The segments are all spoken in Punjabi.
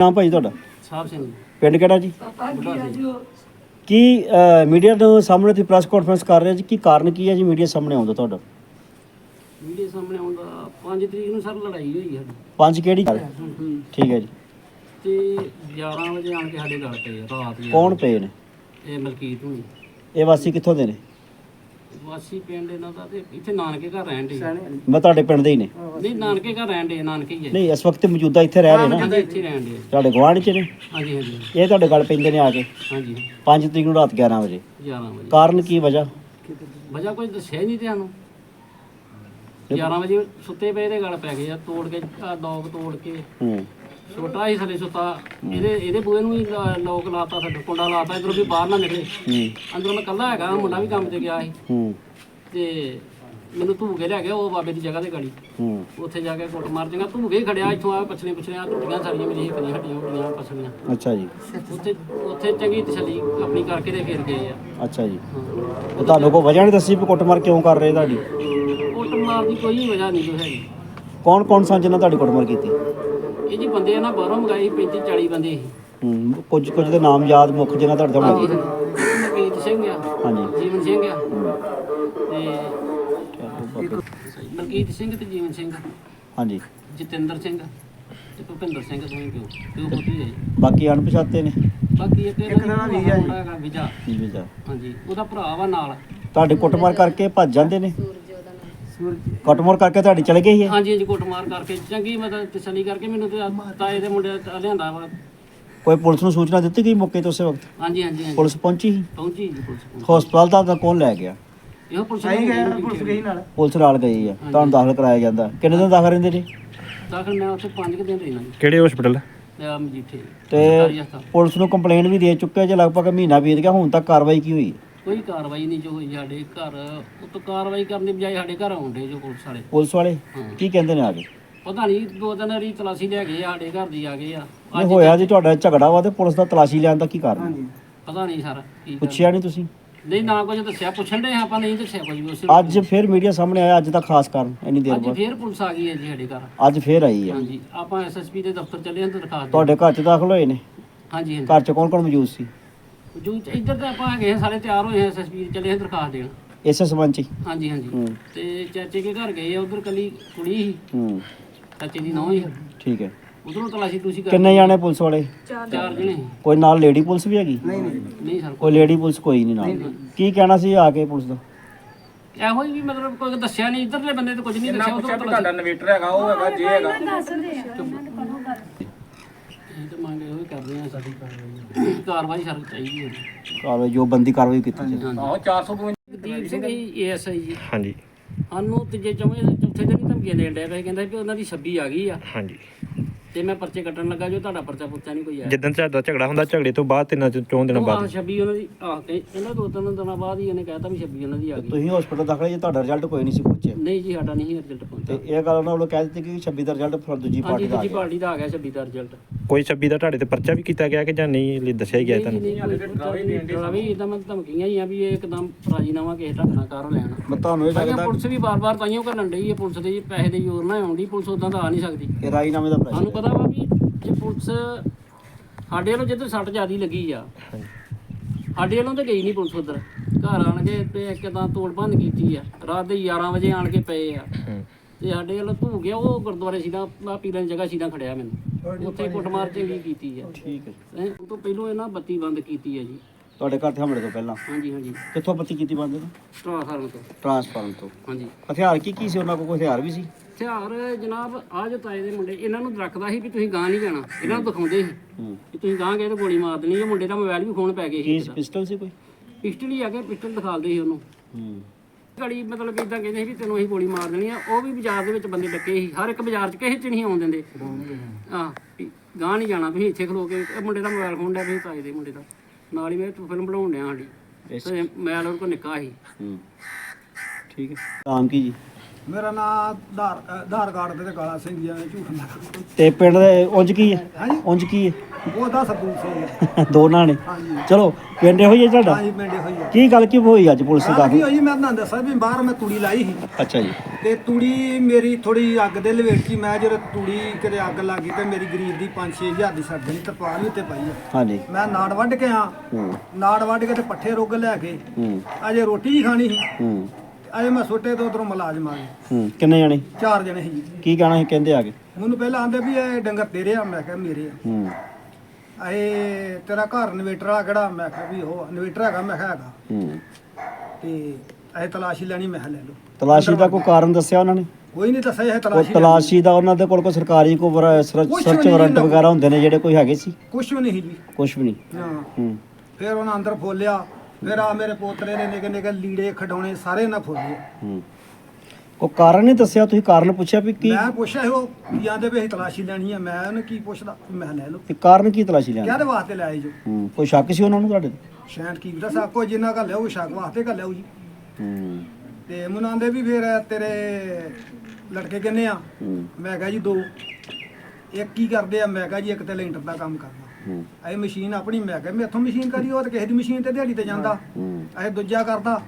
ਨਾਮ ਭਾਈ ਤੁਹਾਡਾ? ਸਾਹਿਬ ਸਿੰਘ ਪਿੰਡ ਕਿਹੜਾ ਜੀ? ਕੀ ਮੀਡੀਆ ਦੇ ਸਾਹਮਣੇ ਤੁਸੀਂ ਪ੍ਰੈਸ ਕਾਨਫਰੰਸ ਕਰ ਰਹੇ ਜੀ? ਕੀ ਕਾਰਨ ਕੀ ਹੈ ਜੀ ਮੀਡੀਆ ਸਾਹਮਣੇ ਆਉਂਦਾ ਤੁਹਾਡਾ? ਵੀਡੀਓ ਸਾਹਮਣੇ ਆਉਂਦਾ 5 ਤਰੀਕ ਨੂੰ ਸਰ ਲੜਾਈ ਹੋਈ ਸਾਡੀ ਪੰਜ ਕਿਹੜੀ ਹੂੰ। ਠੀਕ ਹੈ ਜੀ। ਤੇ 11 ਵਜੇ ਆਣ ਕੇ ਸਾਡੇ ਗੱਲ ਪਏ ਆ, ਰਾਤ ਦੀ ਕੌਣ ਪਏ ਨੇ? ਇਹ ਮਲਕੀਤ ਨੂੰ। ਇਹ ਵਾਸੀ ਕਿੱਥੋਂ ਦੇ ਨੇ? ਵਾਸੀ ਪਿੰਡ ਇਹਨਾਂ ਦਾ ਤੇ ਇੱਥੇ ਨਾਨਕੇ ਘਰ ਰਹਿਣ ਦੇ ਮੈਂ ਤੁਹਾਡੇ ਪਿੰਡ ਦੇ ਹੀ ਨੇ। ਨਹੀਂ ਨਾਨਕੇ ਘਰ ਰਹਿਣ ਦੇ ਨਾਨਕੇ ਹੀ ਹੈ ਨਹੀਂ ਇਸ ਵਕਤ ਮੌਜੂਦਾ ਇੱਥੇ ਰਹਿ ਰਹੇ ਨਾ। ਹਾਂਜੀ ਇੱਥੇ ਰਹਿਣ ਦੇ ਤੁਹਾਡੇ ਗੁਆਂਢ ਚ ਨੇ? ਹਾਂਜੀ ਹਾਂਜੀ। ਇਹ ਤੁਹਾਡੇ ਗੱਲ ਪੈਂਦੇ ਨੇ ਆ ਕੇ? ਹਾਂਜੀ। 5 ਤਰੀਕ ਨੂੰ ਰਾਤ 11 ਵਜੇ। 11 ਵਜੇ। ਕਾਰਨ ਕੀ ਵਜ੍ਹਾ? ਵਜ੍ਹਾ ਕੋਈ ਦੱਸਿਆ ਹੀ ਨਹੀਂ ਤੁਹਾਨੂੰ। 11 ਵਜੇ ਸੁੱਤੇ ਪਏ ਦੇ ਗੱਲ ਪੈ ਗਏ ਆ ਤੋੜ ਕੇ ਲੋਕ ਤੋੜ ਕੇ। ਹੂੰ। ਛੋਟਾ ਹੀ ਥੱਲੇ ਸੁੱਤਾ। ਇਹਦੇ ਇਹਦੇ ਬੂਹੇ ਨੂੰ ਹੀ ਲਾ- ਲੋਕ ਲਾਤਾ ਸਾਡਾ ਕੁੰਡਾ ਲਾਤਾ ਇਧਰੋਂ ਵੀ ਬਾਹਰ ਨਾ ਨਿਕਲੇ। ਹੂੰ। ਅੰਦਰੋਂ ਮੈਂ ਕੱਲਾ ਹੈਗਾ ਮੁੰਡਾ ਵੀ ਕੰਮ ਤੇ ਗਿਆ ਸੀ। ਹੂੰ। ਤੇ ਮੈਨੂੰ ਧੂ ਕੇ ਲੈ ਗਿਆ ਉਹ ਬਾਬੇ ਦੀ ਜਗ੍ਹਾ ਤੇ ਗੜੀ ਹੂੰ। ਉੱਥੇ ਜਾ ਕੇ ਕੁੱਟ ਮਾਰ ਜਗਾ ਧੂ ਕੇ ਹੀ ਖੜਿਆ ਇੱਥੋਂ ਆ ਪਛਲੇ ਪਛਲੇ ਆ ਟੁੱਟੀਆਂ ਸਾਰੀਆਂ ਮੇਰੀ ਹੱਡੀਆਂ ਹੱਡੀਆਂ ਹੱਡੀਆਂ ਪਛਲੀਆਂ ਅੱਛਾ ਜੀ। ਉੱਥੇ ਉੱਥੇ ਚੰਗੀ ਤਸੱਲੀ ਆਪਣੀ ਕਰਕੇ ਤੇ ਫੇਰ ਗਏ ਆ। ਅੱਛਾ ਜੀ। ਹਾਂ। ਤੇ ਤੁਹਾਨੂੰ ਕੋਈ ਵਜ੍ਹਾ ਨਹੀਂ ਦੱਸੀ ਵੀ ਕੁੱਟਮਾਰ ਕਿਉਂ ਕਰ ਰਹੇ ਤੁਹਾਡੀ? ਕੁੱਟ ਮਾਰ ਦੀ ਕੋਈ ਵਜ੍ਹਾ ਨਹੀਂ ਜੋ ਹੈਗੀ। ਕੌਣ ਕੌਣ ਸਨ ਜਿਨ੍ਹਾਂ ਤੁਹਾਡੀ ਕੁੱਟਮਾਰ ਕੀਤੀ? ਇਹ ਜੀ ਬੰਦੇ ਆ ਨਾ ਬਾਹਰੋਂ ਮੰਗਾਏ 35 40 ਬੰਦੇ ਸੀ। ਹੂੰ ਕੁਝ ਕੁਝ ਦੇ ਨਾਮ ਯਾਦ ਮੁੱਖ ਜਿਨ੍ਹਾਂ ਤੁਹਾਡੇ ਹਾਂਜੀ ਸਿੰਘ ਆ ਹਾਂਜੀ। ਜੀਵਨ ਸਿੰਘ ਆ। ਤੇ ਮਲਕੀਤ ਸਿੰਘ ਤੇ ਜੀਵਨ ਸਿੰਘ। ਹਾਂਜੀ। ਜਤਿੰਦਰ ਸਿੰਘ ਤੇ ਭੁਪਿੰਦਰ ਸਿੰਘ ਦੋਵੇਂ ਪਿਓ ਪਿਓ ਪੁੱਤੀ ਹੈ ਜੀ। ਬਾਕੀ ਅਣਪਛਾਤੇ ਨੇ? ਬਾਕੀ ਇੱਕ ਇਹਦਾ ਵੀਜ਼ਾ ਹੈਗਾ ਵੀਜ਼ਾ। ਜੀ ਜੀ ਹਾਂਜੀ ਉਹਦਾ ਭਰਾ ਵਾ ਨਾਲ। ਤੁਹਾਡੇ ਕੁੱਟਮਾਰ ਕਰਕੇ ਭੱਜ ਜਾਂਦੇ ਨੇ? ਕੁੱਟਮਾਰ ਕਰਕੇ ਤੁਹਾਡੀ ਚਲੇ ਸੀ ਇਹ? ਹਾਂਜੀ ਹਾਂਜੀ ਕੁੱਟਮਾਰ ਕਰਕੇ। ਚੰਗੀ ਮਤਲਬ ਤਸੱਲੀ ਕਰਕੇ ਮੈਨੂੰ ਤੇ ਆ- ਤਾਏ ਦੇ ਮੁੰਡੇ ਦਾ ਲਿਆਂਦਾ ਵਾ। ਕੋਈ ਪੁਲਿਸ ਨੂੰ ਸੂਚਨਾ ਦਿੱਤੀ ਗਈ ਮੌਕੇ ਤੇ ਉਸੇ ਵਕਤ? ਹਾਂਜੀ ਹਾਂਜੀ ਹਾਂਜੀ। ਪੁਲਿਸ ਪਹੁੰਚੀ ਸੀ? ਪਹੁੰਚੀ ਜੀ ਪੁਲਿਸ। ਹਸਪਤਾਲ ਦਾ ਤਾਂ ਕੌਣ ਲੈ ਗਿਆ? ਇਹੋ ਪੁਲਿਸ ਆਈ ਗਏ ਪੁਲਿਸ ਗਈ ਨਾਲ। ਪੁਲਿਸ ਨਾਲ ਗਈ ਆ। ਤੁਹਾਨੂੰ ਦਾਖਲ ਕਰਾਇਆ ਜਾਂਦਾ। ਕਿੰਨੇ ਦਿਨ ਦਾਖਲ ਰਹਿੰਦੇ ਨੇ ਦਾਖਲ ਮੈਂ ਉੱਥੇ 5 ਦਿਨ ਰਹਿਣਾ ਜੀ। ਕਿਹੜੇ ਹਸਪੀਟਲ ਤੇ ਆ ਮਜੀਠੇ। ਤੇ ਸਰਕਾਰੀ ਹਸਪਤਾਲ। ਪੁਲਿਸ ਨੂੰ ਕੰਪਲੇਂਟ ਵੀ ਦੇ ਚੁੱਕੇ ਜੇ ਲਗਭਗ ਮਹੀਨਾ ਬੀਤ ਗਿਆ ਹੁਣ ਤੱਕ ਕਾਰਵਾਈ ਕੀ ਹੋਈ? ਕੋਈ ਕਾਰਵਾਈ ਨਹੀਂ ਜੋ ਹੋਈ ਸਾਡੇ ਘਰ ਉਤੋਂ ਕਾਰਵਾਈ ਕਰਨ ਦੀ ਬਜਾਏ ਸਾਡੇ ਘਰ ਆਉਂਦੇ ਜੋ ਪੁਲਿਸ ਵਾਲੇ। ਪੁਲਿਸ ਵਾਲੇ? ਹਾਂ। ਕੀ ਕਹਿੰਦੇ ਨੇ ਆ ਕੇ? ਪਤਾ ਨਹੀਂ ਦੋ ਦਿਨ ਰੀ ਤਲਾਸ਼ੀ ਲੈ ਗਏ ਆ, ਸਾਡੇ ਘਰ ਦੀ ਆ ਗਏ ਆ। ਇਹ ਹੋਇਆ ਜੀ ਤੁਹਾਡਾ ਝਗੜਾ ਵਾ ਤੇ ਪੁਲਿਸ ਦਾ ਤਲਾਸ਼ੀ ਲੈਣ ਦਾ ਕੀ ਕਾਰਨ? ਪਤਾ ਨਹੀਂ ਸਰ ਕੀ। ਪੁੱਛਿਆ ਨਹੀਂ ਤੁਸੀਂ? ਨਹੀਂ ਨਾ ਕੁਝ ਦੱਸਿਆ ਪੁੱਛਣ ਦੇ ਆਪਾਂ ਨਹੀਂ ਦੱਸਿਆ ਕੁਝ ਵੀ ਉਸੇ ਅੱਜ ਫਿਰ ਮੀਡੀਆ ਸਾਹਮਣੇ ਆਇਆ ਅੱਜ ਦਾ ਖਾਸ ਕਾਰਨ ਇੰਨੀ ਦੇਰ ਅੱਜ ਬਾਅਦ। ਫੇਰ ਪੁਲਿਸ ਆ ਗਈ ਹੈ ਜੀ ਸਾਡੇ ਘਰ। ਅੱਜ ਫੇਰ ਆਈ ਆ। ਹਾਂਜੀ ਆਪਾਂ ਐਸਐਸਪੀ ਦੇ ਦਫ਼ਤਰ ਚੱਲੇ ਹਾਂ ਤੇ ਦਰਖਾਸਤ ਦੇ ਤੁਹਾਡੇ ਘਰ ਚ ਦਾਖਲ ਹੋਏ ਨੇ? ਹਾਂਜੀ ਹਾਂਜੀ। ਘਰ ਚ ਕੌਣ ਕੌਣ ਮੌਜੂਦ ਸੀ? ਜੋ ਇੱਧਰ ਤਾਂ ਆਪਾਂ ਹੈਗੇ ਸਾਰੇ ਤਿਆਰ ਹੋਏ ਹਾਂ ਐਸਐਸਪੀ ਦੇ ਚੱਲੇ ਹਾਂ ਦਰਖਾਸਤ ਦੇਣ। ਇਸੇ ਸੰਬੰਧ ਚ ਹੀ? ਹਾਂਜੀ ਹਾਂਜੀ। ਹੂੰ। ਤੇ ਚਾਚੇ ਕੇ ਘਰ ਗਏ ਆ ਉਧਰ ਕੱਲੀ ਕੁੜੀ ਸੀ। ਹੂੰ। ਚਾਚੇ ਦੀ ਨੌਂ ਹੀ ਠੀਕ ਹੈ। ਉਧਰੋਂ ਤਲਾਸ਼ੀ ਤੁਸੀਂ ਕਰ ਕਿੰਨੇ ਜਾਣੇ ਪੁਲਿਸ ਵਾਲੇ? ਚਾਰ ਜਣੇ। ਸੀ। ਕੋਈ ਨਾਲ ਲੇਡੀ ਪੁਲਿਸ ਵੀ ਹੈਗੀ? ਨਹੀਂ ਸਰ। ਕੋਈ ਲੇਡੀ ਪੁਲਿਸ ਕੋਈ ਨਹੀਂ ਨਾਲ। ਕੀ ਕਹਿਣਾ ਸੀ ਆ ਕੇ ਪੁਲਿਸ ਦਾ? ਇਹੋ ਹੀ ਵੀ ਮਤਲਬ ਕੋਈ ਦੱਸਿਆ ਨਹੀਂ ਇੱਧਰਲੇ ਬੰਦੇ ਤੇ ਕੁਝ ਨਹੀਂ ਦੱਸਿਆ ਉਧਰੋਂ ਤਲਾਸ਼ੀ। ਇਨਵੇਟਰ ਹੈਗਾ ਉਹ ਹੈਗਾ ਜੇ ਹੈਗਾ। ਮੰਗ ਇਹੋ ਹੀ ਕਰਦੇ ਆ ਸਾਡੀ ਕਾਰਵਾਈ। ਕਾਰਵਾਈ ਸਰ ਚਾਹੀਦੀ ਹੈ। ਕਾਰਵਾਈ ਜੋ ਬੰਦੀ ਕਾਰਵਾਈ ਕੀਤੀ ਜਾਵੇ। ਆਹੋ 400 ਦੀਪ ਸਿੰਘ ਜੀ ਏਐਸਆਈ ਜੀ। ਹਾਂਜੀ। ਸਾਨੂੰ ਤੀਜੇ ਚੌਵੇਂ ਚੌਥੇ ਦਿਨ ਧਮਕੀਆਂ ਦੇਣ ਡਿਆ ਪਿਆ ਕਹਿੰਦਾ ਵੀ ਉਹਨਾਂ ਦੀ 26 ਆ ਗਈ ਆ। ਹਾਂਜੀ। ਤੇ ਮੈਂ ਪਰਚੇ ਕੱਟਣ ਲੱਗਾ ਜੋ ਤੁਹਾਡਾ ਪਰਚਾ ਪੁੱਛਿਆ ਨਹੀਂ ਕੋਈ ਆਇਆ। ਜਿੱਦਣ ਤੁਹਾਡਾ ਝਗੜਾ ਹੁੰਦਾ ਝਗੜੇ ਤੋਂ ਬਾਅਦ ਤਿੰਨਾਂ ਚੋਂ ਚੌਂ ਦਿਨਾਂ ਆਹ ਬਾਅਦ। 26 ਉਹਨਾਂ ਦੀ ਆਹ ਤੇ ਇਹਨਾਂ ਦੋ ਤਿੰਨ ਦਿਨਾਂ ਬਾਅਦ ਹੀ ਇਹਨੇ ਕਹਿਤਾ ਵੀ 26 ਉਹਨਾਂ ਦੀ ਆ ਗਈ। ਤੁਸੀਂ ਹਸਪੀਟਲ ਦਾਖਲ ਜੇ ਤੁਹਾਡਾ ਰਿਜ਼ਲਟ ਕੋਈ ਨਹੀਂ ਸੀ ਪਹੁੰਚਿਆ ਨਹੀਂ ਜੀ ਸਾਡਾ ਨਹੀਂ ਰਿਜ਼ਲਟ ਤੇ ਪਹੁੰਚਿਆ। ਇਹ ਗੱਲ ਉਹਨਾਂ ਵੱਲੋਂ ਕਹਿ ਦਿੱਤੀ ਕਿ 26 ਦਾ ਰਿਜ਼ਲਟ ਫਿਰ ਦੂਜੀ ਹਾਂਜੀ ਪਾਰਟੀ ਦਾ ਆ ਦੂਜੀ ਗਿਆ। ਪਾਰਟੀ ਦਾ ਆ ਗਿਆ 26 ਦਾ ਰਿਜ਼ਲਟ ਕੋਈ 26 ਦਾ ਤੁਹਾਡੇ ਤੇ ਪਰਚਾ ਵੀ ਕੀਤਾ ਗਿਆ ਕਿ ਜਾਂ ਨਹੀਂ ਲਈ ਦੱਸਿਆ ਹੀ ਗਿਆ ਤੁਹਾਨੂੰ ਰਵੀ ਇਦਾਂ ਮੈਂ ਧਮਕੀਆਂ ਹੀ ਆ ਵੀ ਇਹ ਇੱਕਦਮ ਰਾਜੀਨਾਮਾ ਕਿਸੇ ਢੰਗ ਨਾਲ ਕਰ ਲੈਣਾ। ਮੈਂ ਤੁਹਾਨੂੰ ਇਹ ਲੱਗਦਾ ਪੁਲਿਸ ਵੀ ਬਾਰ-ਬਾਰ ਤਾਈਓ ਕਰਨ ਡਈ ਹੈ ਪੁਲਿਸ ਦੇ ਜੀ ਪੈਸੇ ਦੇ ਜ਼ੋਰ ਨਾਲ ਆਉਂਦੀ ਪੁਲਿਸ ਉਦਾਂ ਤਾਂ ਆ ਨਹੀਂ ਸਕਦੀ। ਕਿ ਰਾਜੀਨਾਮੇ ਦਾ ਪ੍ਰੈਸ਼ਰ ਸਾਨੂੰ ਪਤਾ ਵਾ ਵੀ ਜੇ ਪੁਲਿਸ ਸਾਡੇ ਵੱਲੋਂ ਜਿੱਧਰ ਸੱਟ ਜ਼ਿਆਦੀ ਲੱਗੀ ਆ ਸਾਡੇ ਵੱਲੋਂ ਤਾਂ ਗਈ ਨਹੀਂ ਪੁਲਿਸ ਉਧਰ। ਘਰ ਆਣ ਕੇ ਤੇ ਇੱਕਦਾਂ ਤੋੜ ਭੰਨ ਕੀਤੀ ਆ। ਰਾਤ ਦੇ 11 ਵਜੇ ਆਣ ਕੇ ਪਏ ਆ। ਤੇ ਸਾਡੇ ਵੱਲੋਂ ਧੂ ਗਿਆ ਉਹ ਗੁਰਦੁਆਰੇ ਸੀਦਾ ਆਹ ਪੀਰਾਂ ਦੀ ਜਗ੍ਹਾ ਸੀਦਾ ਖੜਿਆ ਮੈਨੂੰ। ਉੱਥੇ ਕੁੱਟਮਾਰ ਚੰਗੀ ਕੀਤੀ ਆ ਠੀਕ ਹੈ ਹੈਂ, ਉਹ ਤੋਂ ਪਹਿਲੋਂ ਇਹਨਾਂ ਬੱਤੀ ਬੰਦ ਕੀਤੀ ਆ ਜੀ। ਤੁਹਾਡੇ ਘਰ ਤੇ ਹਮਲੇ ਤੋਂ ਪਹਿਲਾਂ? ਹਾਂਜੀ ਹਾਂਜੀ। ਕਿੱਥੋਂ ਪੱਤੀ ਕੀਤੀ ਬੰਦ ਟ੍ਰਾਂਸਫਾਰਮ ਤੋਂ। ਟ੍ਰਾਂਸਫਾਰਮ ਤੋਂ। ਹਾਂਜੀ। ਹਥਿਆਰ ਕੀ ਕੀ ਸੀ? ਉਹਨਾਂ ਕੋਲ ਕੋਈ ਹਥਿਆਰ ਵੀ ਸੀ? ਹਥਿਆਰ ਜਨਾਬ ਆ ਜੋ ਤਾਏ ਦੇ ਮੁੰਡੇ ਇਹਨਾਂ ਨੂੰ ਰੱਖਦਾ ਸੀ ਵੀ ਤੁਸੀਂ ਗਾਂ ਨਹੀਂ ਜਾਣਾ। ਇਹਨਾਂ ਨੂੰ ਦਿਖਾਉਂਦੇ ਸੀ ਹੂੰ। ਕਿ ਤੁਸੀਂ ਗਾਂ ਗਏ ਤਾਂ ਗੋਲੀ ਮਾਰ ਦੇਣੀ ਉਹ ਮੁੰਡੇ ਦਾ ਮੋਬਾਈਲ ਵੀ ਖੋਣ ਪੈ ਗਏ ਸੀ ਕੀ ਪਿਸਟਲ ਸੀ ਕੋਈ? ਪਿਸਟਲ ਹੀ ਆ ਕੇ ਪਿਸਟਲ ਦਿਖਾਲਦੇ ਸੀ ਉਹਨੂੰ। ਹੂੰ। ਗੜੀ ਮਤਲਬ ਇਦਾਂ ਕਹਿੰਦੇ ਸੀ ਵੀ ਤੈਨੂੰ ਅਸੀਂ ਗੋਲੀ ਮਾਰ ਦੇਣੀ ਆ ਉਹ ਵੀ ਬਾਜ਼ਾਰ ਦੇ ਵਿੱਚ ਬੰਦੇ ਡੱਕੇ ਸੀ ਹਰ ਇੱਕ ਬਾਜ਼ਾਰ 'ਚ ਕਿਸੇ 'ਚ ਨਹੀਂ ਆਉਣ ਦਿੰਦੇ। ਹਾਂ ਗਾਂ ਨਹੀਂ ਜਾਣਾ ਤੁਸੀਂ ਇੱਥੇ ਖਲੋ ਕੇ ਇਹ ਮੁੰਡੇ ਦਾ ਮੋਬਾਈਲ ਖੋਣ ਡਿਆ ਵੀ ਤਾਏ ਦੇ ਮੁੰਡੇ ਦਾ। ਨਾਲ ਹੀ ਮੈਂ ਫਿਲਮ ਬਣਾਉਣ ਡਿਆ ਸਾਡੀ ਤੇ ਮੈਂ ਲੋਰ ਕੋ ਨਿੱਕਾ ਸੀ। ਹੂੰ। ਠੀਕ ਹੈ। ਨਾਮ ਕੀ ਜੀ? ਮੇਰਾ ਨਾਮ ਆਧਾਰ ਆਧਾਰ ਕਾਰਡ ਤੇ ਤੇ ਕਾਲਾ ਸਿੰਘ ਜੀ ਐਵੇਂ ਝੂਠ ਮਾਰ ਤੇ ਪਿੰਡ ਦੇ ਉਂਝ ਕੀ ਹੈ? ਉਂਝ ਕੀ ਹੈ? ਉਹਦਾ ਸਰਦੂਲ ਸਿੰਘ ਦੋਨਾਂ ਨੇ ਹਾਂਜੀ। ਚਲੋ ਪਿੰਡ ਇਹੋ ਹੀ ਹੈ ਤੁਹਾਡਾ? ਹਾਂਜੀ ਪਿੰਡੇ ਹੋਈ ਆ। ਕੀ ਗੱਲ ਕੀ ਹੋਈ ਅੱਜ ਪੁਲਿਸ ਦਾ ਕੀ ਹੋਈ ਮੈਂ ਤੁਹਾਨੂੰ ਦੱਸਾਂ ਵੀ ਬਾਹਰ ਮੈਂ ਤੂੜੀ ਲਾਈ ਸੀ। ਅੱਛਾ ਜੀ। ਤੇ ਤੂੜੀ ਮੇਰੀ ਥੋੜੀ ਅੱਗ ਦੇ ਲਵੇਟ ਮੈਂ ਜਦੋਂ ਤੂੜੀ ਕਿਤੇ ਅੱਗ ਲੱਗ ਗਈ ਤੇ ਮੇਰੀ ਗਰੀਬ ਦੀ 5-6000 ਦੀ ਸੜ ਜਣੀ ਤਰਪਾਲ ਵੀ ਉੱਤੇ ਪਾਈ ਆ। ਹਾਂਜੀ। ਮੈਂ ਨਾੜ ਵੱਢ ਕੇ ਆ ਹੂੰ। ਨਾੜ ਵੱਢ ਕੇ ਤੇ ਪੱਠੇ ਰੁੱਗ ਲੈ ਕੇ ਹੂੰ। ਅਜੇ ਰੋਟੀ ਹੀ ਖਾਣੀ ਸੀ। ਹੂੰ। ਅਜੇ ਮੈਂ ਸੁੱਟੇ ਤੋਂ ਉਧਰੋਂ ਮੁਲਾਜ਼ਮ ਆ ਗਏ ਹੂੰ ਕਿੰਨੇ ਜਾਣੇ? ਚਾਰ ਜਣੇ ਸੀ ਜੀ। ਕੀ ਕਹਿਣਾ ਸੀ? ਕਹਿੰਦੇ ਆ ਕੇ ਮੈਨੂੰ ਪਹਿਲਾਂ ਆਂਦੇ ਵੀ ਇਹ ਡੰਗਰ ਤੇਰੇ ਆ ਮੈਂ ਕਿਹਾ ਮੇਰੇ ਆ। ਹੂੰ। ਇਹ ਤੇਰਾ ਘਰ ਇਨਵੇਟਰ ਵਾਲਾ ਕਿਹੜਾ? ਮੈਂ ਕਿਹਾ ਵੀ ਉਹ ਇਨਵੇਟਰ ਹੈਗਾ ਮੈਂ ਕਿਹਾ ਹੈਗਾ। ਹੂੰ। ਤੇ ਇਹ ਤਲਾਸ਼ੀ ਲੈਣੀ ਮੈਂ ਕਿਹਾ ਲੈ ਲਓ। ਤਲਾਸ਼ੀ ਦਾ ਕੋਈ ਕਾਰਨ ਦੱਸਿਆ ਉਹਨਾਂ ਨੇ? ਕੋਈ ਨਹੀਂ ਦੱਸਿਆ ਇਹ ਉਹ ਤਲਾਸ਼ੀ ਤਲਾਸ਼ੀ ਦਾ ਉਹਨਾਂ ਦੇ ਕੋਲ ਕੋਈ ਸਰਕਾਰੀ ਕੁਛ ਸਰਚ ਵਾਰੰਟ ਵਗੈਰਾ ਹੁੰਦੇ ਨੇ ਜਿਹੜੇ ਕੋਈ ਹੈਗੇ ਸੀ? ਕੁਝ ਵੀ ਨਹੀਂ ਜੀ। ਕੁਝ ਵੀ ਨਹੀਂ। ਹਾਂ। ਹੂੰ। ਫਿਰ ਉਹਨਾਂ ਅੰਦਰ ਫੋਲਿਆ। ਫਿਰ ਆ ਮੇਰੇ ਪੋਤਰੇ ਦੇ ਨਿੱਕੇ ਨਿੱਕੇ ਲੀੜੇ ਖਡਾਉਣੇ ਸਾਰੇ ਨਾ ਫੋਲੇ ਹੂੰ। ਕੋਈ ਕਾਰਨ ਨਹੀਂ ਦੱਸਿਆ? ਤੁਸੀਂ ਕਾਰਨ ਪੁੱਛਿਆ ਵੀ ਕੀ? ਮੈਂ ਪੁੱਛਿਆ ਸੀ ਉਹ ਕੀ ਆਂਦੇ ਵੀ ਅਸੀਂ ਤਲਾਸ਼ੀ ਲੈਣੀ ਆ ਮੈਂ ਉਹਨੂੰ ਕੀ ਪੁੱਛਦਾ? ਮੈਂ ਲੈ ਲਓ ਤੇ ਕਾਰਨ ਕੀ ਤਲਾਸ਼ੀ ਲੈਣ? ਕਿਹਦੇ ਵਾਸਤੇ ਲਾਏ ਜੋ ਹੂੰ। ਕੋਈ ਸ਼ੱਕ ਸੀ ਉਹਨਾਂ ਨੂੰ ਤੁਹਾਡੇ ਤੇ? ਸ਼ਾਇਦ ਕੀ ਦੱਸਾਂ ਕੋਈ ਜਿੰਨਾ ਕਾ ਲਿਆਓ ਸ਼ੱਕ ਵਾਸਤੇ ਕਾ ਲਿਆਓ ਜੀ। ਹੂੰ। ਤੇ ਮੈਨੂੰ ਆਂਦੇ ਵੀ ਫਿਰ ਤੇਰੇ ਲੜਕੇ ਕਿੰਨੇ ਆ? ਮੈਂ ਕਿਹਾ ਜੀ ਦੋ। ਇੱਕ ਕੀ ਕਰਦੇ ਆ ਮੈਂ ਕਿਹਾ ਜੀ ਇੱਕ ਤੇ ਲੈਂਟਰ ਦਾ ਕੰਮ ਕਰਦਾ। ਹੂੰ। ਇਹ ਮਸ਼ੀਨ ਆਪਣੀ ਮੈਂ ਕਿਹਾ ਮੈਥੋਂ ਮਸ਼ੀਨ ਕਰੀ ਉਹ ਤੇ ਕਿਸੇ ਦੀ ਮਸ਼ੀਨ ਤੇ ਦਿਹਾੜੀ ਤੇ ਜਾਂਦਾ। ਹੂੰ ਇਹ ਦੂਜਾ ਕਰਦਾ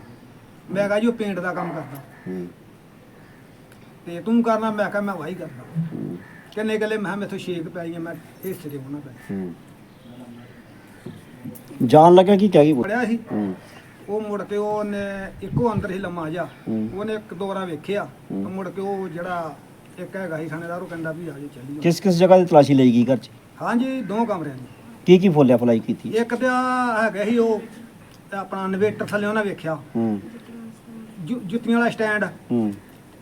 ਮੈਂ ਕਿਹਾ ਜੀ ਉਹ ਪੇਂਟ ਦਾ ਕੰਮ ਕਰਦਾ। ਹੂੰ। ਤੇ ਤੂੰ ਕਰਨਾ ਮੈਂ ਕਿਹਾ ਮੈਂ ਵਾਹੀ ਕਰਦਾ। ਹੂੰ। ਕਿੰਨੇ ਗੱਲੇ ਮੈਂ ਮੈਥੋਂ ਛੇਕ ਪੈਈਆਂ ਮੈਂ ਹਿੱਸੇ ਦੇ ਉਹਨਾਂ ਪੈ ਹੂੰ। ਜਾਣ ਲੱਗਾ ਕੀ ਕਹਿ ਗਈ? ਪੜਿਆ ਸੀ। ਉਹ ਮੁੜ ਕੇ ਉਹਨੇ ਇੱਕੋ ਅੰਦਰ ਹੀ ਲੰਮਾ ਜਾ। ਉਹਨੇ ਇੱਕ ਦੋ ਵਾਰ ਵੇਖਿਆ ਉਹ ਮੁੜ ਕੇ ਉਹ ਜਿਹੜਾ ਇੱਕ ਹੈਗਾ ਸੀ ਥਾਣੇਦਾਰ ਉਹ ਕਹਿੰਦਾ ਵੀ ਆ ਜਾ ਚੱਲੀਏ। ਕਿਸ ਕਿਸ ਜਗ੍ਹਾ ਦੀ ਤਲਾਸ਼ੀ ਲਈ ਗਈ ਘਰ 'ਚ? ਹਾਂਜੀ ਦੋ ਕਮਰਿਆਂ ਦੀ। ਕੀ ਕੀ ਫੋਲਿਆ ਫਲਾਈ ਕੀਤੀ? ਇੱਕ ਤੇ ਹੈਗਾ ਸੀ ਉਹ ਆਪਣਾ ਇਨਵੇਟਰ ਥੱਲੇ ਉਹਨਾਂ ਵੇਖਿਆ। ਹੂੰ। ਜੁ- ਜੁੱਤੀਆਂ ਵਾਲਾ ਸਟੈਂਡ। ਹੂੰ।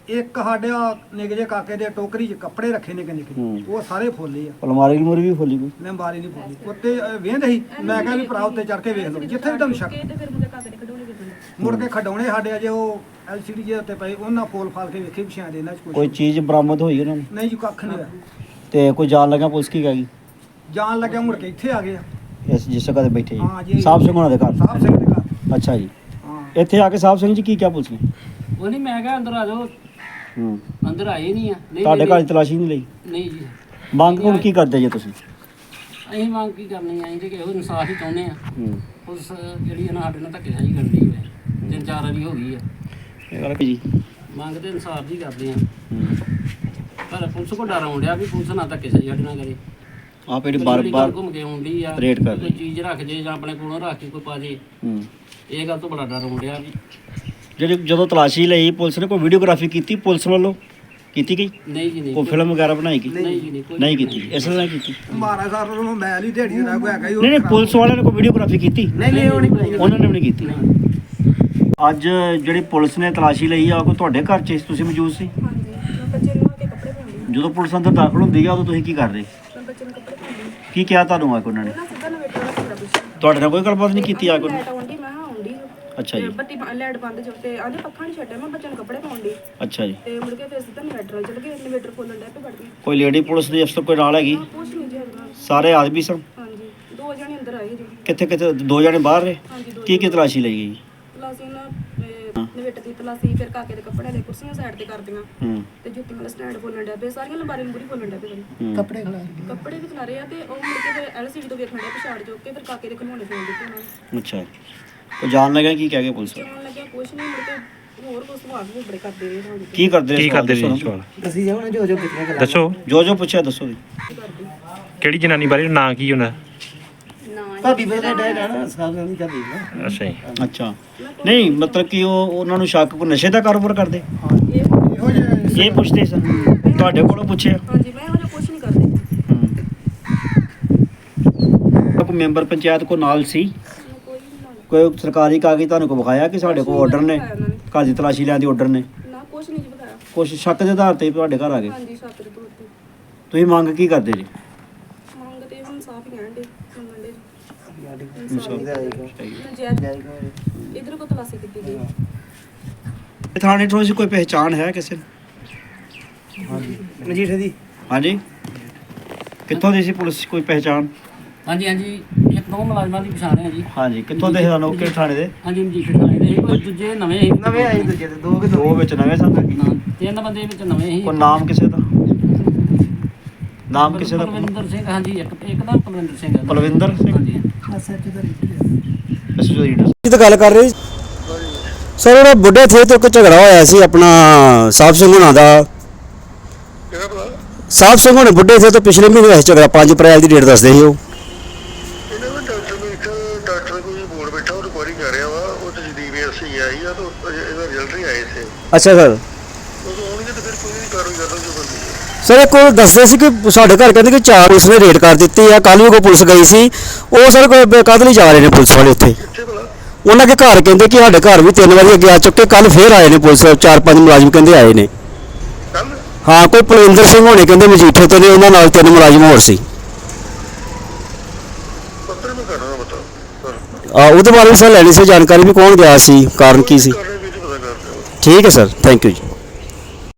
ਇੱਕ ਸਾਡੇ ਆ ਨਿੱਕੇ ਜਿਹੇ ਕਾਕੇ ਦੇ ਟੋਕਰੀ 'ਚ ਕੱਪੜੇ ਰੱਖੇ ਨਿੱਕੇ ਨਿੱਕੇ। ਹੂੰ। ਉਹ ਸਾਰੇ ਫੋਲੇ ਆ। ਅਲਮਾਰੀ ਅਲਮੂਰੀ ਵੀ ਫੋਲੀ ਕੋਈ? ਮੈਂ ਬਾਰੀ ਨਹੀਂ ਫੋਲੀ। ਉੱਤੇ ਵੇਂਦ ਸੀ। ਮੈਂ ਕਿਹਾ ਵੀ ਭਰਾ ਉੱਤੇ ਚੜ ਕੇ ਵੇਖ ਲਓ। ਜਿੱਥੇ ਵੀ ਤੁਹਾਨੂੰ ਸ਼ੱਕ ਤੇ ਫਿਰ ਮੁੰਡੇ ਕਾਕੇ ਦੇ ਖਡੋਣੇ ਵੀ ਮੁੜ ਕੇ ਖਡਾਉਣੇ ਸਾਡੇ ਅਜੇ ਉਹ ਐਲਸੀਡੀ ਜੇ ਉੱਤੇ ਪਏ ਉਹਨਾਂ ਫੋਲ ਫਾਲ ਕੇ ਵੇਖੇ ਵੀ ਸ਼ਾਇਦ ਇਹਨਾਂ 'ਚ ਕੋਈ ਕੁਝ ਚੀਜ਼ ਬਰਾਮਦ ਹੋਈ ਉਹਨਾਂ ਨੂੰ? ਨਹੀਂ ਜੀ ਕੱਖ ਨਹੀਂ ਹੋਇਆ। ਤੇ ਕੋਈ ਜਾਣ ਲੱਗਾ ਪੁਲਿਸ ਕੀ ਕਹਿ ਗਈ? ਜਾਣ ਲੱਗਿਆ ਮੁੜ ਕੇ ਇੱਥੇ ਆ ਗਏ ਆ। ਇਸ ਜਿਸ ਜਗ੍ਹਾ ਤੇ ਬੈਠੇ ਹਾਂ ਜੀ। ਜੀ। ਸਾਹਿਬ ਸਿੰਘ ਉਹਨਾਂ ਦੇ ਘਰ? ਸਾਹਿਬ ਸਿੰਘ ਦੇ ਘਰ। ਅੱਛਾ ਜੀ। ਹਾਂ। ਇੱਥੇ ਆ ਕੇ ਸਾਹਿਬ ਸਿੰਘ ਜੀ ਕੀ ਕਿਹਾ ਪੁਲਿਸ ਨੇ? ਉਹ ਨਹੀਂ ਮੈਂ ਕਿਹਾ ਅੰਦਰ ਆ ਜਾਓ। ਹੂੰ। ਅੰਦਰ ਆਏ ਨਹੀਂ ਆ। ਨਹੀਂ ਤੁਹਾਡੇ ਨਹੀਂ, ਘਰ ਦੀ ਤਲਾਸ਼ੀ ਨਹੀਂ ਲਈ? ਨਹੀਂ। ਜੀ। ਮੰਗ ਹੁਣ ਕੀ ਕਰਦੇ ਜੇ ਤੁਸੀਂ? ਅਸੀਂ ਮੰਗ ਕੀ ਕਰਨੀ ਆ? ਅਸੀਂ ਤੇ ਕਿ ਉਹ ਇਨਸਾਫ ਹੀ ਚਾਹੁੰਦੇ ਆ। ਹੂੰ। ਪੁਲਿਸ ਜਿਹੜੀ ਆ ਨਾ ਸਾਡੇ ਨਾਲ ਧੱਕੇਸ਼ਾਹੀ ਕਰਦੀ ਹੈ। ਤਿੰਨ ਚਾਰ ਵਾਰੀ ਹੋ ਗਈ ਆ। ਇਹ ਗੱਲ ਜੀ। ਮੰਗ ਤੇ ਇਨਸਾਫ ਦੀ ਕਰਦੇ ਆ। ਪਰ ਪੁਲਿਸ ਕੋ ਡਰ ਆਉਂਦਿਆ ਵੀ ਪੁਲਿਸ ਨਾ ਧੱਕੇਸ਼ਾਹੀ ਸਾਡੇ ਨਾਲ ਕਰੇ। ਆਪ ਇਹ ਕੋਈ ਬਾਰ ਜਿਹੜੀ ਬਾਰ ਗੱਲ ਘੁੰਮ ਕੇ ਆਉਂਦੀ ਆ ਰੇਡ ਕਰ ਕੋਈ ਚੀਜ਼ ਰੱਖ ਜੇ ਜਾਂ ਆਪਣੇ ਕੋਲੋਂ ਰੱਖ ਕੇ ਕੋਈ ਪਾ ਜੇ। ਹੂੰ। ਇਹ ਗੱਲ ਤੋਂ ਬੜਾ ਡਰ ਆਉਂਦਿਆ ਵੀ। ਜਿਹੜੀ ਜਦੋਂ ਤਲਾਸ਼ੀ ਲਈ ਪੁਲਿਸ ਨੇ ਕੋਈ ਵੀਡੀਓਗ੍ਰਾਫੀ ਕੀਤੀ ਪੁਲਿਸ ਵੱਲੋਂ? ਕੀਤੀ ਗਈ? ਨਹੀਂ ਜੀ ਨਹੀਂ। ਕੋਈ ਫਿਲਮ ਵਗੈਰਾ ਬਣਾਈ ਗਈ? ਨਹੀਂ ਜੀ ਨਹੀਂ ਕੋਈ ਨਹੀਂ ਕੀਤੀ। ਇਸ ਤਰ੍ਹਾਂ ਕੀਤੀ? ਮਹਾਰਾਜ ਸਾਹਿਬ ਨੂੰ ਮੈਂ ਨਹੀਂ ਢੇੜੀ ਦਾ ਕੋਈ ਹੈਗਾ ਨਹੀਂ ਨਹੀਂ ਪੁਲਿਸ ਵਾਲਿਆਂ ਨੇ ਕੋਈ ਵੀਡੀਓਗ੍ਰਾਫੀ ਕੀਤੀ? ਨਹੀਂ ਨਹੀਂ ਉਹ ਨਹੀਂ ਬਣਾਈ। ਉਹਨਾਂ ਨੇ ਵੀ ਨਹੀਂ ਕੀਤੀ। ਅੱਜ ਜਿਹੜੀ ਪੁਲਿਸ ਨੇ ਤਲਾਸ਼ੀ ਲਈ ਆ ਕੋਈ ਤੁਹਾਡੇ ਘਰ 'ਚ ਤੁਸੀਂ ਮੌਜੂਦ ਸੀ? ਹਾਂਜੀ ਮੈਂ ਬੱਚੇ ਨੂੰ ਆ ਕੇ ਕੱਪੜੇ ਪਾਉਂਦੀ ਜਦੋਂ ਪੁਲਿਸ ਅੰਦਰ ਦਾਖਲ ਹੁੰਦੀ ਆ ਉਦੋਂ ਤੁਸੀਂ ਕੀ ਕਰਦੇ ਮੈਂ ਬੱਚੇ ਨੂੰ ਕੱਪੜੇ ਪਾਉਂਦੀ ਕੀ ਕਿਹਾ ਤੁਹਾਨੂੰ ਆ ਕੇ ਉਹਨਾਂ ਨੇ? ਸਿੱਧਾ ਤੁਹਾਡੇ ਨਾਲ ਕੋਈ ਗੱਲਬਾਤ ਨਹੀਂ ਕੀਤੀ ਆ ਕੇ ਲਾਈਟ ਆਉਂਦੀ ਮੈਂ ਹਾਂ ਆਉਂਦੀ। ਅੱਛਾ ਜੀ। ਬੱਤੀ ਲਾਈਟ ਬੰਦ ਜੋ ਤੇ ਆਂਦੇ ਪੱਖਾ ਨਹੀਂ ਛੱਡਿਆ ਮੈਂ ਬੱਚੇ ਨੂੰ ਕੱਪੜੇ ਪਾਉਂਦੀ। ਅੱਛਾ ਜੀ। ਤੇ ਮੁੜ ਕੇ ਫਿਰ ਸਿੱਧਾ ਨਵੇਟਰ ਚਲ ਗਏ ਨਵੇਟਰ ਖੋਲਣ ਡੈ ਪੇ ਵੜ ਗਏ। ਕੋਈ ਲੇਡੀ ਪੁਲਿਸ ਦੀ ਅਫਸਰ ਕੋਈ ਨਾਲ ਹੈਗੀ? ਹਾਂ ਕੁਛ ਨਹੀਂ ਜੀ ਹੈਗਾ। ਸਾਰੇ ਆਦਮੀ ਸਨ? ਹਾਂਜੀ ਦੋ ਜਣੇ ਅੰਦਰ ਆਏ ਜੀ। ਕਿੱਥੇ ਕਿੱਥੇ ਦੋ ਜਣੇ ਬਾਹਰ ਰਹੇ ਹਾਂਜੀ ਦੋ ਕੀ ਕੀ ਤਲਾਸ਼ੀ ਲਈ ਗਈ? ਤਲਾਸੀ ਨਾ ਨਵੇਟਰ ਦੀ ਤਲਾਸੀ ਫਿਰ ਕਾਕੇ ਦੇ ਕੱਪੜੇ ਲੈ ਕੁਰਸੀਆਂ ਸਾਈਡ ਤੇ ਕਰਦੀਆਂ ਤੇ ਜੁੱਤੀ ਵਾਲਾ ਸਟੈਂਡ ਬੋਲਣ ਡੈ ਪਏ ਸਾਰੀਆਂ ਲੰਬਾਰੀ ਲੰਬੂਰੀ ਬੋਲਣ ਡੈ ਪਏ। ਕੱਪੜੇ ਕੱਪੜੇ ਵੀ ਖਿਲਾਰੇ ਆ ਤੇ ਉਹ ਮੁੜ ਕੇ ਫਿਰ ਐਲਸੀਡੀ ਤੋਂ ਵੇਖਣ ਡਿਆ ਪਛਾੜ ਜੋ ਕੇ ਫਿਰ ਕਾਕੇ ਦੇ ਖਿਡੌਣੇ ਫੋਨ ਦਿੱਤੇ ਉਹਨਾਂ ਨੇ। ਅੱਛਾ। ਉਹ ਜਾਣ ਲੱਗਾ ਕੀ ਕਹਿ ਗਏ ਪੁਲਿਸ? ਜਾਣ ਲੱਗਿਆ ਕੁਛ ਨਹੀਂ ਮੁੜ ਕੇ ਹੋਰ ਕੁਛ ਸਵਾਲ ਵੀ ਬੜੇ ਕਰਦੇ ਰਹੇ ਹਾਂ ਕੀ ਕਰਦੇ ਕੀ ਸਵਾਲ ਕਰਦੇ ਜੀ ਦੱਸੋ ਸਵਾਲ ਅਸੀਂ ਜਾਣਾ ਜੋ ਜੋ ਕਿਤਨੇ ਦੱਸੋ। ਜੋ ਜੋ ਪੁੱਛਿਆ ਦੱਸੋ ਜੀ। ਕਿਹੜੀ ਜਨਾਨੀ ਬਾਰੇ ਨਾਂ ਕੀ ਹੁੰਦਾ ਨਾ ਭਾਬੀ ਬੇਟਾ ਡੈ ਜਾਣਾ ਸਾਹ ਨਹੀਂ ਕਰਦੀ ਨਾ। ਅੱਛਾ ਜੀ। ਅੱਛਾ। ਨਹੀਂ ਮਤਲਬ ਕਿ ਉਹ ਉਹਨਾਂ ਨੂੰ ਸ਼ੱਕ ਕੋ ਨਸ਼ੇ ਦਾ ਕਾਰੋਬਾਰ ਕਰਦੇ? ਇਹ ਇਹੋ ਜਿਹੇ ਇਹ ਪੁੱਛਦੇ ਸਨ। ਤੁਹਾਡੇ ਕੋਲੋਂ ਪੁੱਛਿਆ। ਹਾਂਜੀ ਮੈਂ ਉਹਨੇ ਕੁਛ ਨਹੀਂ ਕਰਦੇ। ਕੋਈ ਮੈਂਬਰ ਪੰਚਾਇਤ ਕੋ ਨਾਲ ਸੀ? ਕੋਈ ਨਹੀਂ ਨਾਲ ਕੋਈ ਸਰਕਾਰੀ ਕਾਗਜ਼ ਤੁਹਾਨੂੰ ਕੋ ਵਿਖਾਇਆ ਕਿ ਸਾਡੇ ਕੋਲ ਆਰਡਰ ਨੇ? ਘਰ ਦੀ ਤਲਾਸ਼ੀ ਲੈਣ ਦੇ ਆਰਡਰ ਨੇ? ਨਾ। ਕੁਛ ਨਹੀਂ ਜੀ ਬਤਾਇਆ ਕੁਛ ਸ਼ੱਕ ਦੇ ਆਧਾਰ ਤੇ ਤੁਹਾਡੇ ਘਰ ਆ ਗਏ? ਹਾਂਜੀ ਛੱਤ ਦੇ ਤੌਰ ਤੇ। ਤੁਸੀਂ ਮੰਗ ਕੀ ਕਰਦੇ ਜੀ ਮੰਗ ਤੇ ਹੁਣ ਸਾਫ਼ ਹੀ ਕਹਿਣ ਦੇ ਮੰਗਣ ਦੇ ਇਨਸਾਫ਼। ਨਜਾਇਜ਼ ਇਧਰ ਕੋ ਤਲਾਸੀ ਕੀਤੀ ਗਈ। ਇਹ ਥਾਣੇ ਤੋਂ ਕੋਈ ਪਹਿਚਾਣ ਹੈ ਕਿਸੇ ਮਜੀਠੇ ਦੀ? ਹਾਂਜੀ। ਕਿੱਥੋਂ ਦੀ ਸੀ ਪੁਲਿਸ ਕੋਈ ਪਹਿਚਾਣ? ਹਾਂਜੀ ਹਾਂਜੀ। ਇੱਕ ਦੋ ਮੁਲਾਜ਼ਮਾਂ ਦੀ ਪਛਾਣ ਹੈ ਜੀ। ਹਾਂਜੀ ਕਿੱਥੋਂ ਦੇ ਸਾਨੂੰ ਕਿਹੜੇ ਥਾਣੇ ਦੇ? ਹਾਂਜੀ ਮਜੀਠੇ ਥਾਣੇ ਦੇ। ਸੀ, ਕੋਈ ਦੂਜੇ ਨਵੇਂ ਸੀ ਨਵੇਂ ਆਏ ਦੂਜੇ ਦੇ ਦੋ ਕਿ ਦੋ ਵਿੱਚ ਨਵੇਂ ਸਨ? ਨਾ, ਤਿੰਨ ਬੰਦੇ ਵਿੱਚ ਨਵੇਂ ਸੀ ਕੋਈ ਨਾਮ ਕਿਸੇ ਦਾ? ਨਾਮ ਕਿਸੇ ਦਾ? ਪਲਵਿੰਦਰ ਸਿੰਘ ਹਾਂਜੀ ਇੱਕ ਇੱਕ ਨਾਮ ਪਲਵਿੰਦਰ ਸਿੰਘ ਹੈ। ਪਲਵਿੰਦਰ ਸਿੰਘ? ਐਸਐਚਓ ਰੀਡਰ ਜੀ ਤਾਂ ਗੱਲ ਕਰ ਰਹੇ ਸਰ ਉਹਦਾ ਬੁੱਢੇ ਥੇ ਤੋਂ ਇੱਕ ਝਗੜਾ ਹੋਇਆ ਸੀ ਆਪਣਾ ਸਾਹਿਬ ਸਿੰਘ ਹੁਣਾਂ ਦਾ ਸਾਹਿਬ ਸਿੰਘ ਹੁਣੇ ਬੁੱਢੇ ਥੇ ਤੋਂ ਪਿਛਲੇ ਮਹੀਨੇ ਹੋਇਆ ਝਗੜਾ 5 ਅਪ੍ਰੈਲ ਦੀ ਡੇਟ ਦੱਸਦੇ ਸੀ ਉਹ। ਇਹਨਾਂ ਦਾ ਡਾਕਟਰ ਨੂੰ ਇੱਕ ਡਾਕਟਰ ਕੋਈ ਬੋਰਡ ਬੈਠਾ ਉਹ ਰਿਕਵਰੀ ਕਰ ਰਿਹਾ ਵਾ ਉਹ ਤੇ ਜਦੀਬੀਐਸਸੀ ਆਈ ਆ ਤਾਂ ਅਜੇ ਇਹਦਾ ਰਿਜ਼ਲਟ ਨਹੀਂ ਆਏ ਸੀ ਅੱਛਾ ਸਰ ਉਹ ਤੋਂ ਆਉਣਗੇ ਤਾਂ ਫਿਰ ਕੋਈ ਨਹੀਂ ਕਾਰਵਾਈ ਕਰਦਾ ਜੋ ਬੰਦੀ ਹੈ ਸਰ, ਇੱਕ ਦੱਸਦੇ ਸੀ ਕਿ ਸਾਡੇ ਘਰ ਕਹਿੰਦੇ ਕਿ ਚਾਰ ਪੁਲਿਸ ਨੇ ਰੇਡ ਕਰ ਦਿੱਤੀ ਆ ਕੱਲ ਵੀ ਕੋਈ ਪੁਲਿਸ ਗਈ ਸੀ। ਉਹ ਸਰ, ਕੋਈ ਕਦ ਲਈ ਜਾ ਰਹੇ ਨੇ ਪੁਲਿਸ ਵਾਲੇ ਉੱਥੇ। ਉਹਨਾਂ ਦੇ ਘਰ ਕਹਿੰਦੇ ਕਿ ਸਾਡੇ ਘਰ ਵੀ ਤਿੰਨ ਵਾਰੀ ਅੱਗੇ ਆ ਚੁੱਕੇ ਕੱਲ ਫੇਰ ਆਏ ਨੇ ਪੁਲਿਸ, ਚਾਰ ਪੰਜ ਮੁਲਾਜ਼ਮ ਕਹਿੰਦੇ ਆਏ ਨੇ। ਹਾਂ, ਕੋਈ ਪਲਵਿੰਦਰ ਸਿੰਘ ਹੋਣੇ ਕਹਿੰਦੇ ਮਜੀਠੇ ਤੋਂ ਨੇ, ਉਹਨਾਂ ਨਾਲ ਤਿੰਨ ਮੁਲਾਜ਼ਮ ਹੋਰ ਸੀ। ਆ, ਉਹਦੇ ਬਾਰੇ ਵੀ ਸਰ ਲੈਣੀ ਸੀ ਜਾਣਕਾਰੀ ਵੀ ਕੌਣ ਗਿਆ ਸੀ, ਕਾਰਨ ਕੀ ਸੀ। ਠੀਕ ਹੈ ਸਰ ਥੈਂਕ ਯੂ ਜੀ।